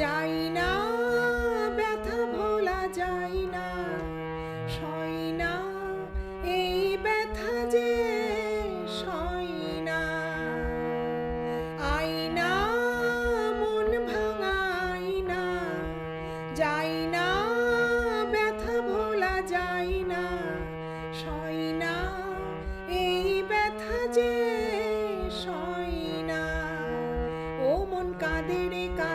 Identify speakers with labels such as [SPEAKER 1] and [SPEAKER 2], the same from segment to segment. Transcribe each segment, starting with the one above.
[SPEAKER 1] যাই না, ব্যথা ভোলা যাই না সই না, এই ব্যথা যে ভাঙাই না। না ব্যথা ভোলা যাই না সই না, এই ব্যথা যে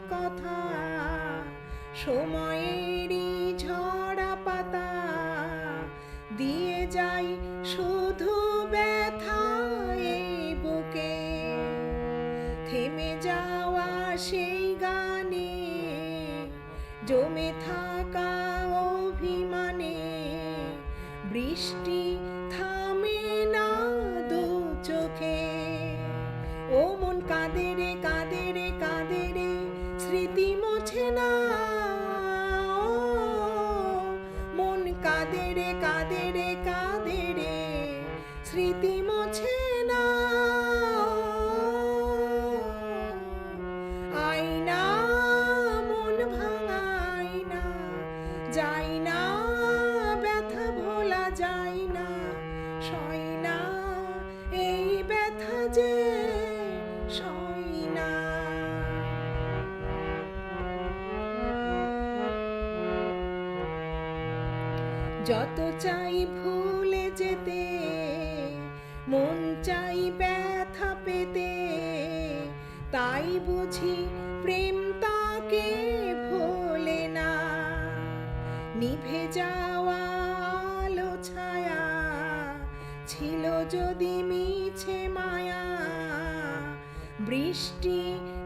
[SPEAKER 1] কথা, সময়েরই ঝরা পাতা। দিয়ে যাই শুধু ব্যথা বুকে। থেমে যাওয়া সেই গানে, জমে থাকা অভিমানে। বৃষ্টি থামে না দু চোখে। ও মন কাঁদে রে কাঁদে না। মন রে রে রে না। মন ভাঙা আইনা যাই না, ব্যথা যায় না। না, এই ব্যথা যে যত চাই ভুলে যেতে, মন চাই ব্যথা পেতে, তাই বুঝি প্রেম তাকে ভোলে না। নিভে যাওয়া আলো ছায়া ছিল যদি মিছে মায়া, বৃষ্টি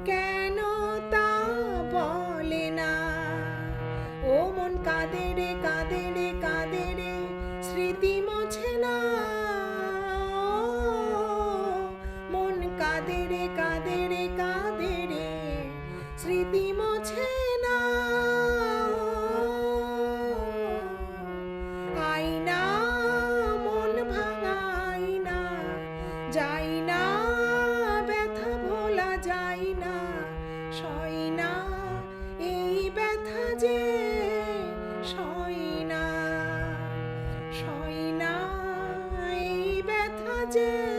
[SPEAKER 1] কেন মন কাঁদে রে কাঁদে রে কাঁদে রে, স্মৃতি মোছে না। মন কাঁদে রে কাঁদে রে কাঁদে রে, স্মৃতি মোছে না। আইনা, মন ভাঙা আইনা যাই না ব্যথা ভোলা যায় না সয় না এই ব্যথা যে do.